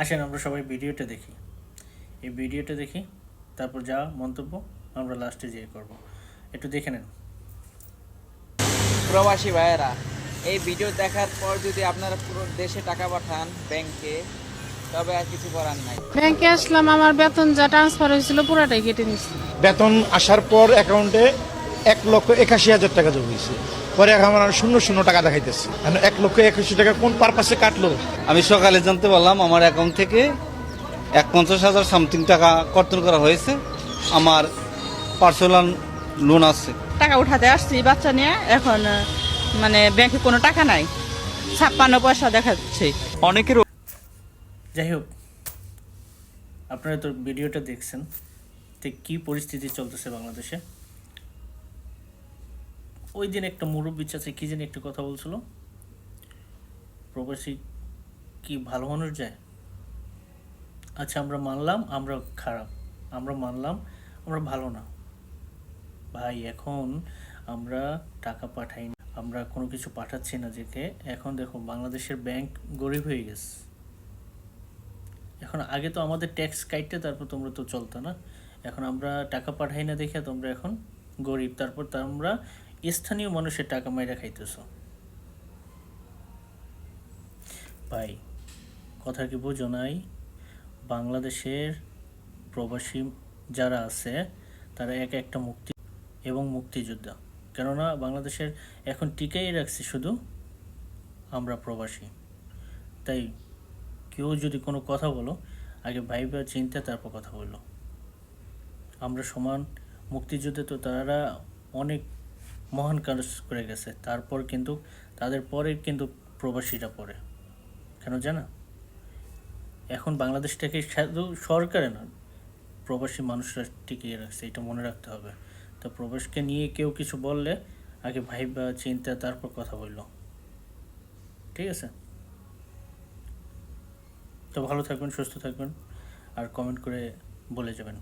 আসেন আমরা সবাই ভিডিওটা দেখি। এই ভিডিওটা দেখি তারপর যা মন্তব্য আমরা লাস্টে যেয়ে করব। একটু দেখে নেন। প্রবাসী ভাইয়েরা এই ভিডিও দেখার পর যদি আপনারা পুরো দেশে টাকা পাঠান ব্যাংকে তবে আর কিছু করার নাই। ব্যাংকে আসলাম আমার বেতন যা ট্রান্সফার হয়েছিল পুরাটাই কেটে নিচ্ছে বেতন আসার পর অ্যাকাউন্টে এক লক্ষ একাশি হাজার টাকা জমিয়েছে পরে এখন আমার শূন্য শূন্য টাকা দেখাইতেছে। এক লক্ষ একাশি টাকা কোন পারপাসে কাটলো? আমি সকালে জানতে পারলাম আমার অ্যাকাউন্ট থেকে এক পঞ্চাশ হাজার সামথিং টাকা কর্তন করা হয়েছে। আমার পার্সোনাল লোন আছে। টাকা উঠাতে আসছি বাচ্চা নিয়ে। এখন মানে ব্যাংকে কোনো টাকা নাই। ছাপ্পান্ন পয়সা দেখাচ্ছে। অনেকের যাই হোক আপনারা তো ভিডিওটা দেখছেন যে কী পরিস্থিতি চলতেছে বাংলাদেশে? ওই দিন একটা মুরব্বী চাচা কী জানি একটা কথা বলছিল। প্রবাসী কি ভালো মানুষ যায়? আচ্ছা আমরা মানলাম, আমরা খারাপ। আমরা মানলাম, আমরা ভালো না। ভাই, এখন আমরা টাকা পাঠাই না আমরা কোনো কিছু পাঠাচ্ছি না যেতে। এখন দেখো, বাংলাদেশের ব্যাংক গরিব হয়ে গেছে। এখন আগে তো আমাদের ট্যাক্স কাটতে তারপর তোমরা তো চলতো না। এখন আমরা টাকা পাঠাই না দেখে তোমরা এখন গরিব। তারপর তোমরা স্থানীয় মানুষের টাকা মাইরা খাইতেছো। ভাই, কথা কি বোঝো নাই? বাংলাদেশের প্রবাসী যারা আছে, তারা এক একটা মুক্তি এবং মুক্তিযোদ্ধা। কেননা, বাংলাদেশের এখন টিকাই রাখছে শুধু আমরা প্রবাসী। তাই কেউ যদি কোনো কথা বলো, আগে ভাই ভাইবা, চিন্তা তারপর কথা বলল। আমরা সমান মুক্তিযুদ্ধে তো তারা অনেক মহান কাজ করে গেছে। তারপর কিন্তু, তাদের পরে কিন্তু প্রবাসীরা পড়ে। কেন জানা? এখন বাংলাদেশটাকে শুধু সরকারে না, প্রবাসী মানুষরা টিকিয়ে রাখছে, এটা মনে রাখতে হবে। তো প্রবাসকে নিয়ে কেউ কিছু বললে, আগে ভাইবা, চিন্তা, তারপর কথা বলল। ঠিক আছে? তো ভালো থাকবেন, সুস্থ থাকবেন, আর কমেন্ট করে বলে যাবেন।